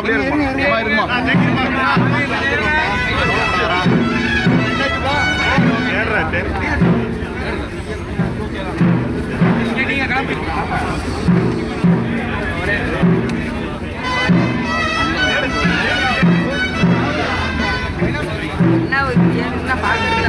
அப்படியே இருக்குமா இருக்குமா நீங்க கிளம்பி 干嘛